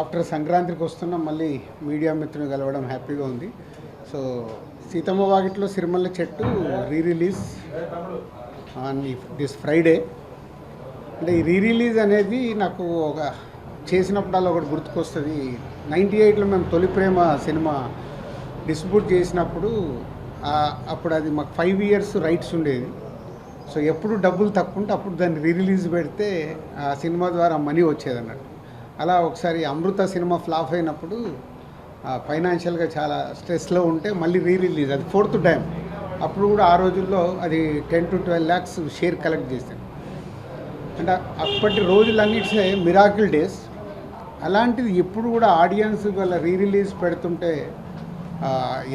After సంక్రాంతికి వస్తున్నాం మళ్ళీ మీడియా మిత్రుని కలవడం హ్యాపీగా ఉంది. So Seethamma Vakitlo Sirimalle Chettu re release on this Friday అంటే ఈ రీ రిలీజ్ అనేది నాకు ఒక చేసినప్పుడల్లా ఒకటి గుర్తుకొస్తుంది. నైంటీ ఎయిట్లో మేము తొలి ప్రేమ సినిమా డిస్ట్రిబ్యూట్ చేసినప్పుడు అప్పుడు అది మాకు ఫైవ్ ఇయర్స్ రైట్స్ ఉండేది. సో ఎప్పుడు డబ్బులు తక్కువ ఉంటే అప్పుడు దాన్ని రీ రిలీజ్ పెడితే ఆ సినిమా ద్వారా మనీ వచ్చేది అన్నట్టు అలా ఒకసారి అమృత సినిమా ఫ్లాప్ అయినప్పుడు ఫైనాన్షియల్గా చాలా స్ట్రెస్లో ఉంటే మళ్ళీ రీ రిలీజ్ అది ఫోర్త్ టైం. అప్పుడు కూడా ఆ రోజుల్లో అది ten to twelve lakhs share collect చేశాను అంటే అప్పటి రోజులన్నిటిసే మిరాకిల్ డేస్. అలాంటిది ఎప్పుడు కూడా ఆడియన్స్ వాళ్ళ రీ రిలీజ్ పెడుతుంటే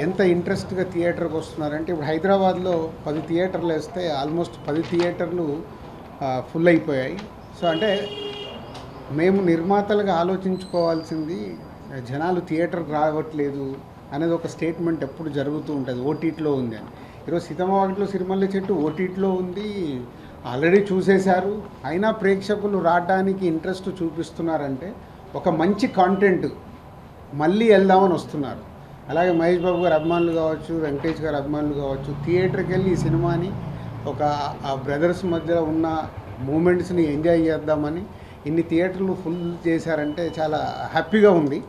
ఎంత ఇంట్రెస్ట్గా థియేటర్కి వస్తున్నారంటే ఇప్పుడు హైదరాబాద్లో పది థియేటర్లు వేస్తే ఆల్మోస్ట్ పది థియేటర్లు ఫుల్ అయిపోయాయి. సో అంటే మేము నిర్మాతలుగా ఆలోచించుకోవాల్సింది జనాలు థియేటర్కి రావట్లేదు అనేది ఒక స్టేట్మెంట్ ఎప్పుడు జరుగుతూ ఉంటుంది ఓటీటీలో ఉంది అని. ఈరోజు సీతమ్మవాటిలో సిరిమల్లె చెట్టు ఓటీటీలో ఉంది ఆల్రెడీ చూసేశారు. అయినా ప్రేక్షకులు రావడానికి ఇంట్రెస్ట్ చూపిస్తున్నారంటే ఒక మంచి కాంటెంట్ మళ్ళీ వెళ్దామని వస్తున్నారు. అలాగే మహేష్ బాబు గారు అభిమానులు కావచ్చు వెంకటేష్ గారు అభిమానులు కావచ్చు థియేటర్కి వెళ్ళి ఈ సినిమాని ఒక ఆ బ్రదర్స్ మధ్య ఉన్న మూమెంట్స్ని ఎంజాయ్ చేద్దామని ఇన్ని థియేటర్లు ఫుల్ చేశారంటే చాలా హ్యాపీగా ఉంది.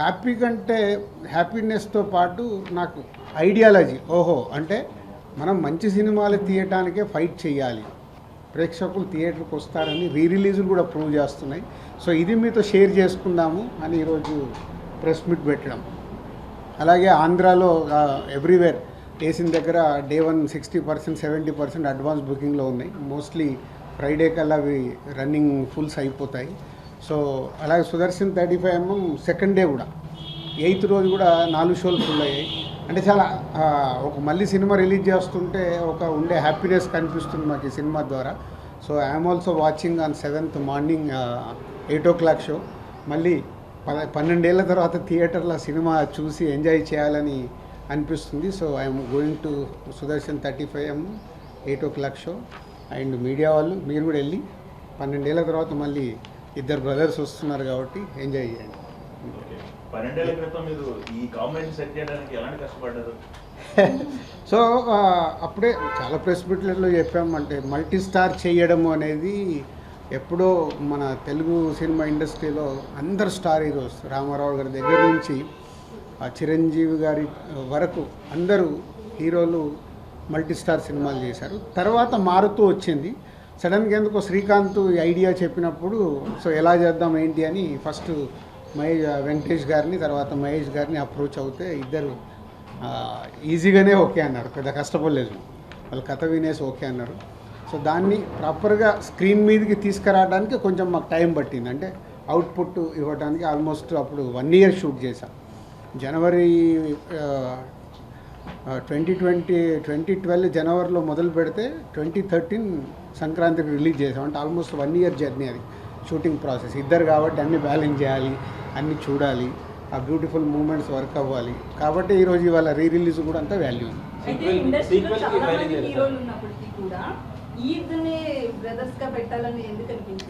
హ్యాపీ కంటే హ్యాపీనెస్తో పాటు నాకు ఐడియాలజీ ఓహో అంటే మనం మంచి సినిమాలు తీయటానికే ఫైట్ చేయాలి. ప్రేక్షకులు థియేటర్కి వస్తారని రీ రిలీజులు కూడా ప్రూవ్ చేస్తున్నాయి. సో ఇది మీతో షేర్ చేసుకుందాము అని ఈరోజు ప్రెస్ మీట్ పెట్టడం. అలాగే ఆంధ్రాలో ఎవ్రీవేర్ వేసిన దగ్గర day one sixty percent seventy percent advance బుకింగ్లో ఉన్నాయి. మోస్ట్లీ ఫ్రైడే కల్లా అవి రన్నింగ్ ఫుల్స్ అయిపోతాయి. సో అలాగే Sudarshan thirty five MM second day కూడా. ఎయిత్ రోజు కూడా నాలుగు షోలు ఫుల్ అయ్యాయి. అంటే చాలా ఒక మళ్ళీ సినిమా రిలీజ్ చేస్తుంటే ఒక ఉండే హ్యాపీనెస్ కనిపిస్తుంది మాకు ఈ సినిమా ద్వారా. So I'm also watching on seventh morning eight o'clock show మళ్ళీ పద పన్నెండేళ్ళ తర్వాత థియేటర్లో సినిమా చూసి ఎంజాయ్ చేయాలని అనిపిస్తుంది. So I'm going to Sudarshan thirty five M eight o'clock show and media వాళ్ళు మీరు కూడా వెళ్ళి పన్నెండేళ్ళ తర్వాత మళ్ళీ ఇద్దరు బ్రదర్స్ వస్తున్నారు కాబట్టి ఎంజాయ్ చేయండి ఓకే. పన్నెండేళ్ళ క్రితం మీరు ఈ కాంబినేషన్ సెట్ చేయడానికి ఎలాంటి కష్టపడ్డారు సో అప్పుడే చాలా ప్రెస్ మీట్లలో చెప్పాం అంటే మల్టీ స్టార్ చేయడం అనేది ఎప్పుడో మన తెలుగు సినిమా ఇండస్ట్రీలో అందరు స్టార్ హీరోస్ రామారావు గారి దగ్గర నుంచి ఆ చిరంజీవి గారి వరకు అందరూ హీరోలు మల్టీ స్టార్ సినిమాలు చేశారు. తర్వాత మారుతూ వచ్చింది. సడన్గా ఎందుకో శ్రీకాంత్ ఈ ఐడియా చెప్పినప్పుడు సో ఎలా చేద్దాం ఏంటి? అని ఫస్ట్ మహేష్ వెంకటేష్ గారిని తర్వాత మహేష్ గారిని అప్రోచ్ అవుతే ఇద్దరు ఈజీగానే ఓకే అన్నారు. పెద్ద కష్టపడలేదు. వాళ్ళు కథ వినేసి ఓకే అన్నారు. సో దాన్ని ప్రాపర్గా స్క్రీన్ మీదకి తీసుకురావడానికి కొంచెం మాకు టైం పట్టింది. అంటే అవుట్పుట్ ఇవ్వడానికి ఆల్మోస్ట్ అప్పుడు వన్ ఇయర్ షూట్ చేశాం. జనవరి ట్వంటీ ట్వంటీ ట్వంటీ ట్వెల్వ్ జనవరిలో మొదలు పెడితే ట్వంటీ థర్టీన్ సంక్రాంతికి రిలీజ్ చేసాం. అంటే ఆల్మోస్ట్ వన్ ఇయర్ జర్నీ అది షూటింగ్ ప్రాసెస్. ఇద్దరు కాబట్టి అన్ని బ్యాలెన్స్ చేయాలి అన్ని చూడాలి ఆ బ్యూటిఫుల్ మూమెంట్స్ వర్క్ అవ్వాలి. కాబట్టి ఈరోజు ఇవాళ రీ రిలీజ్ కూడా అంత వాల్యూ ఉంది.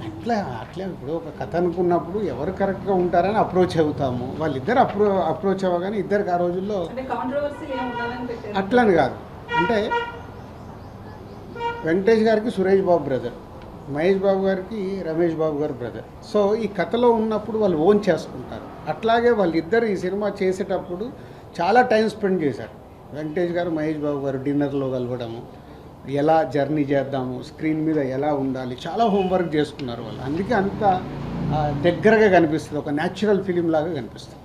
అట్లా అట్లా ఇప్పుడు ఒక కథ అనుకున్నప్పుడు ఎవరు కరెక్ట్గా ఉంటారని అప్రోచ్ అవుతాము. వాళ్ళిద్దరు అప్రో అప్రోచ్ అవ్వగానే ఇద్దరికి ఆ రోజుల్లో అట్లని కాదు. అంటే వెంకటేష్ గారికి సురేష్ బాబు బ్రదర్ మహేష్ బాబు గారికి రమేష్ బాబు గారు బ్రదర్ సో ఈ కథలో ఉన్నప్పుడు వాళ్ళు ఓన్ చేసుకుంటారు. అట్లాగే వాళ్ళిద్దరు ఈ సినిమా చేసేటప్పుడు చాలా టైం స్పెండ్ చేశారు. వెంకటేష్ గారు మహేష్ బాబు గారు డిన్నర్లో కలవడము. ఎలా జర్నీ చేద్దాము స్క్రీన్ మీద ఎలా ఉండాలి చాలా హోంవర్క్ చేసుకున్నారు వాళ్ళు. అందుకే అంత దగ్గరగా కనిపిస్తుంది ఒక న్యాచురల్ ఫిలిం లాగా కనిపిస్తుంది.